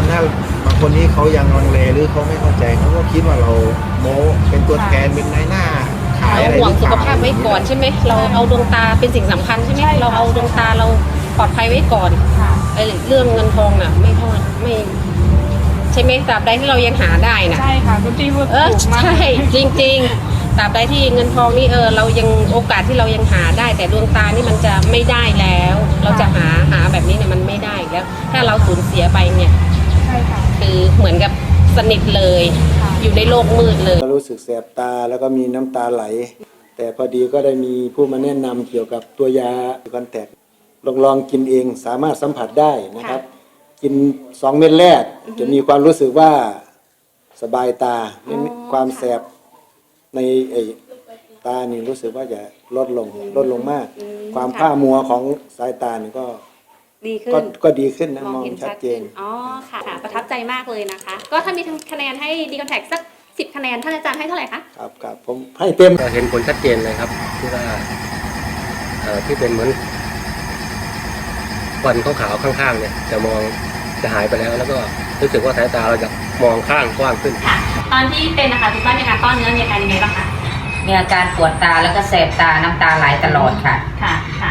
คนถ้าบางคนที่เขายังลังเลหรือเขาไม่เข้าใจเขาก็คิดว่าเราโม้เป็นตัวแทนเป็นนายหน้า ขายเราอะไรห่วงรือสุเปขล่ภาพไว้ก่อนใช่ไหมเราเอาดวงตาเป็นสิ่งสำคัญใช่ไหมเราเอาดวงตาเราปลอดภัยไว้ก่อนค่ะไอ้เรื่องเงินทองน่ะ ไม่เท่าไม่ ใช่ไหมตราบใดที่เรายังหาได้น่ะ ใช่ค่ะคุณพี่พูดเออถูกมากใช่จริงๆตราบใดที่เงินทองนี่เออเรายังโอกาสที่เรายังหาได้ แต่ดวงตานี่มันจะไม่ได้แล้ว เราจะหาหาแบบนี้เนี่ยมันไม่ได้อีกแล้ว ถ้าเราสูญเสียไปเนี่ยใช่ค่ะ คือเหมือนกับสนิทเลยค่ะอยู่ในโลกมืดเลย ก็รู้สึกแสบตาแล้วก็มีน้ำตาไหล แต่พอดีก็ได้มีผู้มาแนะนำเกี่ยวกับตัวยาคอนแทคลองลองกินเองสามารถสัมผัสได้นะครับ กินสองเม็ดแรก จะมีความรู้สึกว่าสบายตาไม่มีความแสบในไอ้ตานี่รู้สึกว่าจะลดลงลดลงมาก ความผ้ามัวของสายตานี่ก็ ดีขึ้ก็น ก็ดีขึ้นนะมมอองงเห็นชัชัดดเจขึ้นนอ๋อค่ะค่ะ ประทับใจมากเลยนะคะ ก็ถ้ามีคะแนนให้ดีคอนแทคสักสิบคะแนนท่านอาจารย์ให้เท่าไหร่คะ ครับครับผมให้เต็ม ก็เห็นผลชัดเจนเลยครับ ที่ว่าเอ่อที่เป็นเหมือนควันขาวๆข้าง ๆ เนี่ย จะมองจะหายไปแล้ว แล้วก็รู้สึกว่าสายตาเราจะมองข้างกว้างขึ้น ค่ะ ตอนที่เป็นนะคะคุณป้ามีอาการต้อนเนื้อมีอาการยังไงบ้างคะ มีอาการปวดตาแล้วก็แสบตาน้ำตาไหลตลอดค่ะ ค่ะ ค่ะ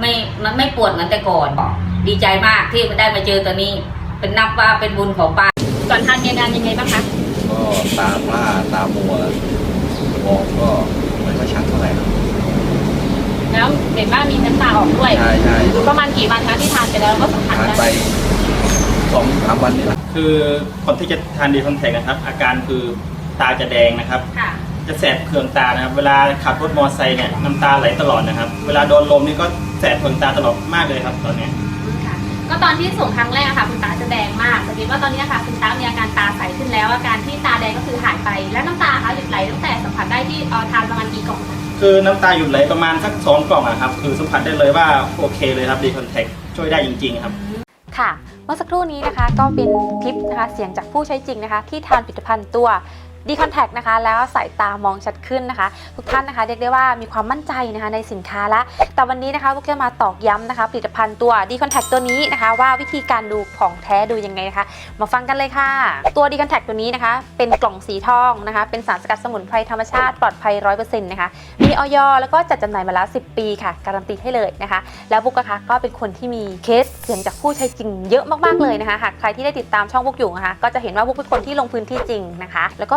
ไม่มันไม่ปวดเหมือนแต่ก่อน ดีใจมากที่ได้มาเจอตัวนี้ เป็นนับว่าเป็นบุญของป้าก่อนทานมีอาการยังไงบ้างคะก็ตาพร่าตามัวมองก็ไม่ค่อยชัดเท่าไหร่ครับแล้วเห็นว่ามีน้ำตาออกด้วยใช่ใช่ประมาณกี่วันคะที่ทานไปแล้วแล้วก็สัมผัสทานได้ไปสองสามวันนี่แหละคือคนที่จะทานดีคอนแทคนะครับ อาการคือตาจะแดงนะครับค่ะจะแสบเคืองตานะครับ เวลาขับรถมอเตอร์ไซค์เนี่ยน้ำตาไหลตลอดนะครับ เวลาโดนลมนี่ก็แสบเคืองตาตลอดมากเลยครับตอนเนี้ยค่ะก็ตอนที่ส่งครั้งแรกอะค่ะคุณตาจะแดงมากสังเกตว่าตอนนี้อะค่ะคุณตามีอาการตาใสขึ้นแล้ว อาการที่ตาแดงก็คือหายไป แล้วน้ำตาคะหยุดไหลตั้งแต่สัมผัสได้ที่เอ่อทานประมาณกี่กล่องคะคือน้ำตาหยุดไหลประมาณสักสองกล่องอะครับ คือสัมผัสได้เลยว่าโอเคเลยครับดีคอนแทคช่วยได้จริงๆครับ ค่ะ เมื่อสักครู่นี้นะคะก็เป็นคลิปนะคะเสียงจากผู้ใช้จริงนะคะ ที่ทานผลิตภัณฑ์ตัว ดีคอนแทคนะคะ แล้วสายตามองชัดขึ้นนะคะ ทุกท่านนะคะเรียกได้ว่ามีความมั่นใจนะคะในสินค้าละ แต่วันนี้นะคะพวกจะมาตอกย้ำนะคะผลิตภัณฑ์ตัวดีคอนแทคตัวนี้นะคะ ว่าวิธีการดูของแท้ดูยังไงนะคะ มาฟังกันเลยค่ะ ตัวดีคอนแทคตัวนี้นะคะ เป็นกล่องสีทองนะคะ เป็นสารสกัดสมุนไพรธรรมชาติปลอดภัย100%นะคะมีออยแล้วก็จัดจำหน่ายมาแล้ว 10 ปีค่ะ การันตีให้เลยนะคะ แล้วบุ๊กนะคะก็เป็นคนที่มีเคสเสียงจากผู้ใช้จริงเยอะมากๆเลยนะคะหากใครที่ได้ติดตามช่องบุ๊กอยู่นะคะก็จะเห็นว่าบุ๊กเป็นคนที่ลงพื้นที่จริงนะคะ แล้วก็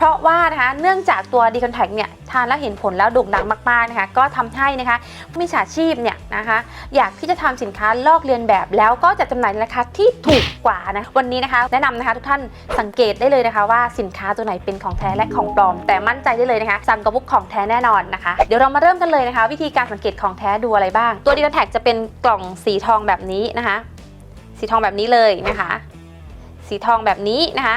เพราะว่านะคะเนื่องจากตัวดีคอนแทคเนี่ยทานแล้วเห็นผลแล้วโด่งดังมากๆนะคะก็ทำให้นะคะมิจฉาชีพเนี่ยนะคะอยากที่จะทำสินค้าลอกเลียนแบบแล้วก็จะจำหน่ายในราคาที่ถูกกว่านะวันนี้นะคะ แนะนำนะคะทุกท่านสังเกตได้เลยนะคะ ว่าสินค้าตัวไหนเป็นของแท้และของปลอม แต่มั่นใจได้เลยนะคะสั่งกับบุกของแท้แน่นอนนะคะ เดี๋ยวเรามาเริ่มกันเลยนะคะ วิธีการสังเกตของแท้ดูอะไรบ้าง ตัวดีคอนแทคจะเป็นกล่องสีทองแบบนี้นะคะ สีทองแบบนี้เลยนะคะ สีทองแบบนี้นะคะ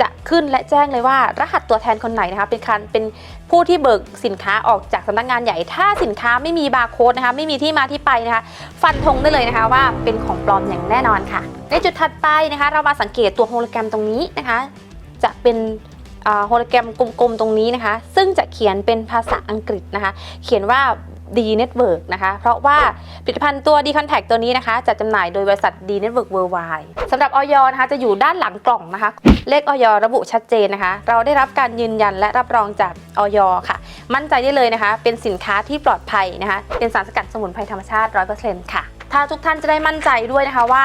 จะขึ้นและแจ้งเลยว่า รหัสตัวแทนคนไหนนะคะเป็นการเป็นผู้ที่เบิกสินค้าออกจากสำนักงานใหญ่ ถ้าสินค้าไม่มีบาร์โค้ดนะคะไม่มีที่มาที่ไปนะคะ ฟันธงได้เลยนะคะว่าเป็นของปลอมอย่างแน่นอนค่ะ ในจุดถัดไปนะคะ เรามาสังเกตตัวโฮโลแกรมตรงนี้นะคะ จะเป็นอ่าโฮโลแกรมกลมๆตรงนี้นะคะ ซึ่งจะเขียนเป็นภาษาอังกฤษนะคะ เขียนว่า ดีเน็ตเวิร์กนะคะ เพราะว่าผลิตภัณฑ์ตัวดีคอนแทคตัวนี้นะคะจะจำหน่ายโดยบริษัทดีเน็ตเวิร์กเวิร์ไวสำหรับออยนะคะจะอยู่ด้านหลังกล่องนะคะ เลขออยระบุชัดเจนนะคะ เราได้รับการยืนยันและรับรองจากออยค่ะ มั่นใจได้เลยนะคะ เป็นสินค้าที่ปลอดภัยนะคะ เป็นสารสกัดสมุนไพรธรรมชาติ 100%ค่ะ ถ้าทุกท่านจะได้มั่นใจด้วยนะคะว่า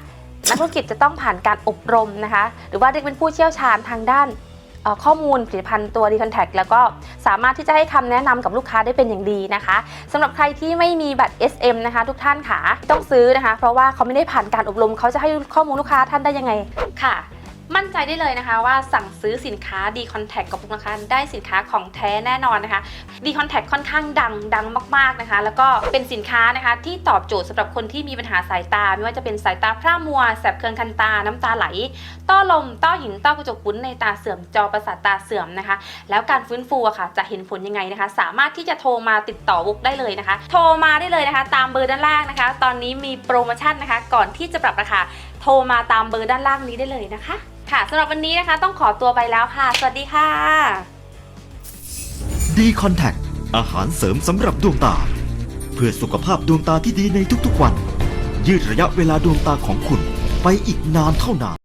นักธุรกิจจะต้องผ่านการอบรมนะคะ หรือว่าเรียกเป็นผู้เชี่ยวชาญทางด้านข้อมูลผลิตภัณฑ์ตัวดีคอนแทคแล้วก็สามารถที่จะให้คำแนะนำกับลูกค้าได้เป็นอย่างดีนะคะสำหรับใครที่ไม่มีบัตร SM นะคะ ทุกท่านค่ะต้องซื้อนะคะ เพราะว่าเขาไม่ได้ผ่านการอบรมเขาจะให้ข้อมูลลูกค้าท่านได้ยังไงค่ะ มั่นใจได้เลยนะคะว่าสั่งซื้อสินค้า D Contact กับพวกนะคะได้สินค้าของแท้แน่นอนนะคะ D Contact ค่อนข้างดังดังมากๆนะคะ แล้วก็เป็นสินค้านะคะที่ตอบโจทย์สำหรับคนที่มีปัญหาสายตา ไม่ว่าจะเป็นสายตาพร่ามัวแสบเคืองคันตาน้ำตาไหล ต้อลม ต้อหิน ต้อกระจกปุ้นในตาเสื่อมจอประสาทตาเสื่อมนะคะ แล้วการฟื้นฟูอะค่ะจะเห็นผลยังไงนะคะ สามารถที่จะโทรมาติดต่อวุกได้เลยนะคะ โทรมาได้เลยนะคะ ตามเบอร์ด้านล่างนะคะ ตอนนี้มีโปรโมชั่นนะคะ ก่อนที่จะปรับราคา โทรมาตามเบอร์ด้านล่างนี้ได้เลยนะคะ ค่ะสำหรับวันนี้นะคะต้องขอตัวไปแล้วค่ะ สวัสดีค่ะดีคอนแทคอาหารเสริมสำหรับดวงตา เพื่อสุขภาพดวงตาที่ดีในทุกๆวัน ยืดระยะเวลาดวงตาของคุณไปอีกนานเท่านาน